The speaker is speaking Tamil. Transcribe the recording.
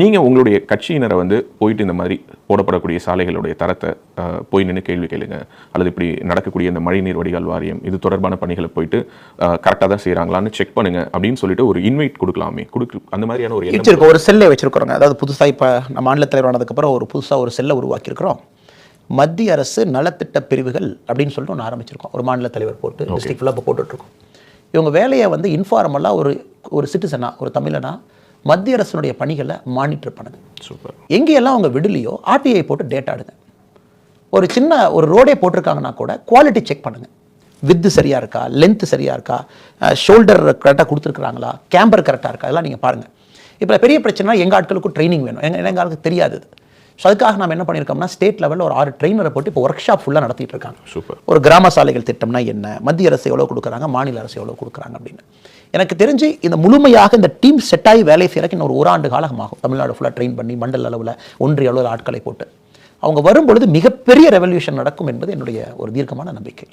நீங்கள் உங்களுடைய கட்சியினரை வந்து போயிட்டு இந்த மாதிரி போடப்படக்கூடிய சாலைகளுடைய தரத்தை போய் நின்று கேள்வி கேளுங்க. அல்லது இப்படி நடக்கக்கூடிய இந்த மழைநீர் வடிகால் வாரியம் இது தொடர்பான பணிகளை போயிட்டு கரெக்டாக தான் செய்கிறாங்களான்னு செக் பண்ணுங்க அப்படின்னு சொல்லிட்டு ஒரு இன்வைட் கொடுக்கலாமே. கொடுக்கு அந்த மாதிரியான ஒரு வச்சிருக்கோம் ஒரு செல்லை வச்சிருக்கிறோங்க. அதாவது புதுசாக இப்போ நம்ம மாநில தலைவர் ஆனதுக்கப்புறம் ஒரு புதுசாக ஒரு செல்லை உருவாக்கியிருக்கிறோம். மத்திய அரசு நலத்திட்ட பிரிவுகள் அப்படின்னு சொல்லிட்டு ஒன்று ஆரம்பிச்சிருக்கோம். ஒரு மாநில தலைவர் போட்டு டிஸ்ட்ரிக்ட் ஃபுல்லாக இப்போ போட்டுட்ருக்கோம். இவங்க வேலையை வந்து இன்ஃபார்மலாக ஒரு ஒரு சிட்டிசனா ஒரு தமிழனா மத்திய அரசினுடைய பணிகளை மானிட்டர் பண்ணுது. சூப்பர் எங்கேயெல்லாம் அவங்க விடலையோ ஆர்டிஐ போட்டு டேட்டா எடுங்க. ஒரு சின்ன ஒரு ரோடே போட்டிருக்காங்கன்னா கூட குவாலிட்டி செக் பண்ணுங்க. வித்து சரியா இருக்கா லென்த் சரியா இருக்கா ஷோல்டர் கரெக்டாக கொடுத்துருக்குறாங்களா கேம்பர் கரெக்டாக இருக்கா அதெல்லாம் நீங்கள் பாருங்க. இப்போ பெரிய பிரச்சனை எங்கள் ஆட்களுக்கும் ட்ரைனிங் வேணும். எங்கள் எங்கள் ஆளுக்கு தெரியாது. ஸோ அதுக்காக நம்ம என்ன பண்ணியிருக்கோம்னா ஸ்டேட் லெவலில் ஒரு ஆறு ட்ரெயினரை போட்டு இப்போ ஒர்க் ஷாப் ஃபுல்லாக நடத்திட்டு இருக்காங்க சூப்பர். ஒரு கிராம சாலைகள் திட்டம்னா என்ன? மத்திய அரசு எவ்வளோ கொடுக்குறாங்க? மாநில அரசு எவ்வளோ கொடுக்குறாங்க அப்படின்னு. எனக்கு தெரிஞ்சு இந்த முழுமையாக இந்த டீம் செட் ஆகி வேலை செய்யறதுக்கு இன்னும் ஒரு ஆண்டு காலம் ஆகும் தமிழ்நாடு ஃபுல்லாக ட்ரெயின் பண்ணி மண்டல அளவில் ஒன்றிய அளவில் ஆட்களை போட்டு. அவங்க வரும்பொழுது மிகப்பெரிய ரெவல்யூஷன் நடக்கும் என்பது என்னுடைய ஒரு தீர்க்கமான நம்பிக்கை.